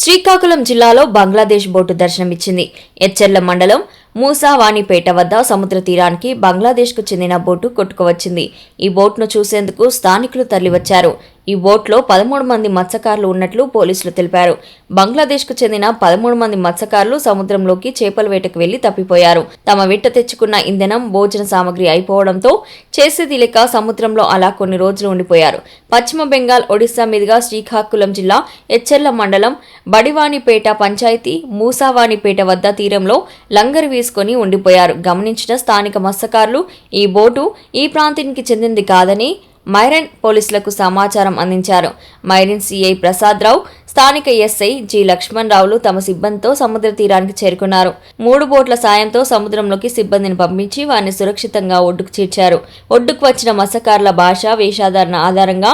శ్రీకాకుళం జిల్లాలో బంగ్లాదేశ్ బోటు దర్శనమిచ్చింది. ఎచ్చెర్ల మండలం మూసావాణిపేట వద్ద సముద్ర తీరానికి బంగ్లాదేశ్కు చెందిన బోటు కొట్టుకువచ్చింది. ఈ బోట్ను చూసేందుకు స్థానికులు తరలివచ్చారు. ఈ బోట్లో పదమూడు మంది మత్స్యకారులు ఉన్నట్లు పోలీసులు తెలిపారు. బంగ్లాదేశ్కు చెందిన పదమూడు మంది మత్స్యకారులు సముద్రంలోకి చేపల వేటకు వెళ్ళి తప్పిపోయారు. తమ వెంట తెచ్చుకున్న ఇంధనం భోజన సామగ్రి అయిపోవడంతో చేసేది లేక సముద్రంలో అలా కొన్ని రోజులు ఉండిపోయారు. పశ్చిమ బెంగాల్ ఒడిశా మీదుగా శ్రీకాకుళం జిల్లా ఎచ్చెర్ల మండలం బడివాణిపేట పంచాయతీ మూసావాణిపేట వద్ద తీరంలో లంగరు వేసుకొని ఉండిపోయారు. గమనించిన స్థానిక మత్స్యకారులు ఈ బోటు ఈ ప్రాంతానికి చెందింది కాదని మైరన్ పోలీసులకు సమాచారం అందించారు. మైరన్ సిఐ ప్రసాద్ రావు స్థానిక ఎస్ఐ జి లక్ష్మణ్ రావులు తమ సిబ్బందితో సముద్ర తీరానికి చేరుకున్నారు. మూడు బోట్ల సాయంతో సముద్రంలోకి సిబ్బందిని పంపించి వారిని సురక్షితంగా ఒడ్డుకు చేర్చారు. ఒడ్డుకు వచ్చిన మత్స్యకారుల భాష వేషాధారణ ఆధారంగా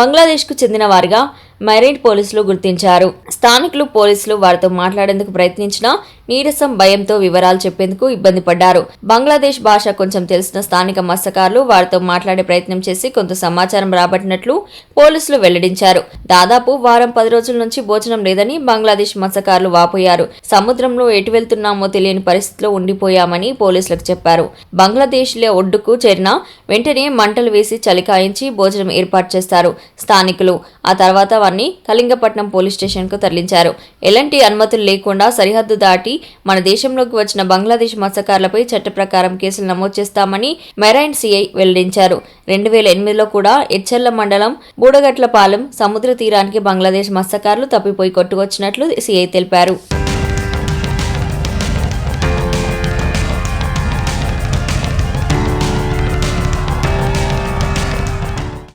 బంగ్లాదేశ్కు చెందిన వారిగా మెరైన్ పోలీసులు గుర్తించారు. స్థానికులు పోలీసులు వారితో మాట్లాడేందుకు ప్రయత్నించినా నీరసం భయంతో వివరాలు చెప్పేందుకు ఇబ్బంది పడ్డారు. బంగ్లాదేశ్ భాష కొంచెం తెలిసిన స్థానిక మత్స్యకారులు వారితో మాట్లాడే ప్రయత్నం చేసి కొంత సమాచారం రాబట్టినట్లు పోలీసులు వెల్లడించారు. దాదాపు వారం పది రోజుల నుంచి భోజనం లేదని బంగ్లాదేశ్ మత్స్యకారులు వాపోయారు. సముద్రంలో ఎటు వెళ్తున్నామో తెలియని పరిస్థితిలో ఉండిపోయామని పోలీసులకు చెప్పారు. బంగ్లాదేశ్లో ఒడ్డుకు చేరిన వెంటనే మంటలు వేసి చలికాయించి భోజనం ఏర్పాటు చేస్తారు. స్థానికులు ఆ తర్వాత వారిని కళింగపట్నం పోలీస్ స్టేషన్కు తరలించారు. ఎలాంటి అనుమతులు లేకుండా సరిహద్దు దాటి మన దేశంలోకి వచ్చిన బంగ్లాదేశ్ మత్స్యకారులపై చట్ట ప్రకారం కేసులు నమోదు చేస్తామని మెరైన్ సిఐ వెల్లడించారు. రెండు వేల ఎనిమిదిలో కూడా ఎచ్చెర్ల మండలం బూడగట్లపాలెం సముద్ర తీరానికి బంగ్లాదేశ్ మత్స్యకారులు తప్పిపోయి కొట్టుకొచ్చినట్లు సిఐ తెలిపారు.